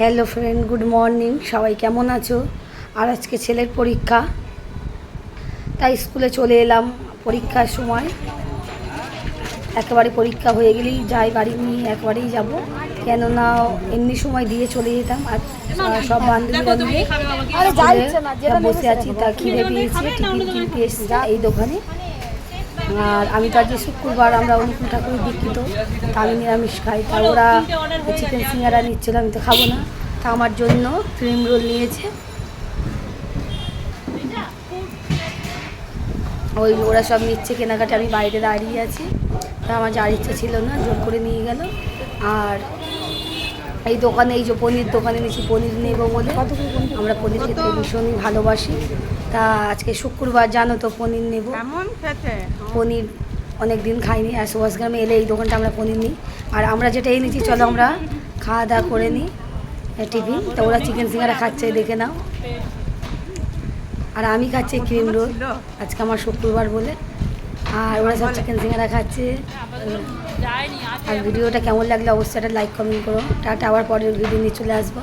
Hello friend good morning সবাই কেমন আছো? আর আজকে ছেলের পরীক্ষা। তাই স্কুলে চলে এলাম পরীক্ষার সময়। একেবারে পরীক্ষা হয়ে গেলেই যাই বাড়ি নিয়ে একবারেই যাব। কেননা এমনি সময় দিয়ে চলে যেতাম আর সব বান্ধবীরা মিলে আরে যা স্কুলে ইচ্ছে না, যেটা বসে আছি তা খিদে পেয়েছে টিফিন কিনতে এসেছি এই দোকানে। আর আমি আজকে শুক্রবার, আমরা অনুকূল ঠাকুরের দীক্ষিত তা আমি নিরামিষ খাই। তা ওরা চিকেন সিঙ্গারা নিচ্ছিল আমি তো খাব না। তা আমার জন্য ক্রিম রোল নিয়েছে। ওই ওরা সব নিচ্ছে, কেনাকাটা আমি বাইরে দাঁড়িয়ে আছি। তা আমার যার ইচ্ছা ছিল না, জোর করে নিয়ে গেল। আর এই দোকানে, এই যে পনির দোকানে নিয়েছি পনির নেব বলে। আমরা পনির খেতে ভীষণই ভালোবাসি। তা আজকে শুক্রবার জানো তো পনির নেব। কেমন খেতে পনির অনেক দিন খাইনি আর সুভাষগ্রামে এলে এই দোকানটা আমরা পনির নিই। আর আমরা যেটা এনেছি চলো আমরা খাওয়া দাওয়া করে নিই টিফিন। তো ওরা চিকেন সিঙ্গারা খাচ্ছে দেখে নাও। আর আমি খাচ্ছি ক্রিম রোল আজকে আমার শুক্রবার বলে। আর ওরা সব চিকেন সিঙ্গারা খাচ্ছে। আর ভিডিওটা কেমন লাগলে অবশ্যই একটা লাইক কমেন্ট করো। টাটা আবার পরের ভিডিও নিয়ে চলে আসব।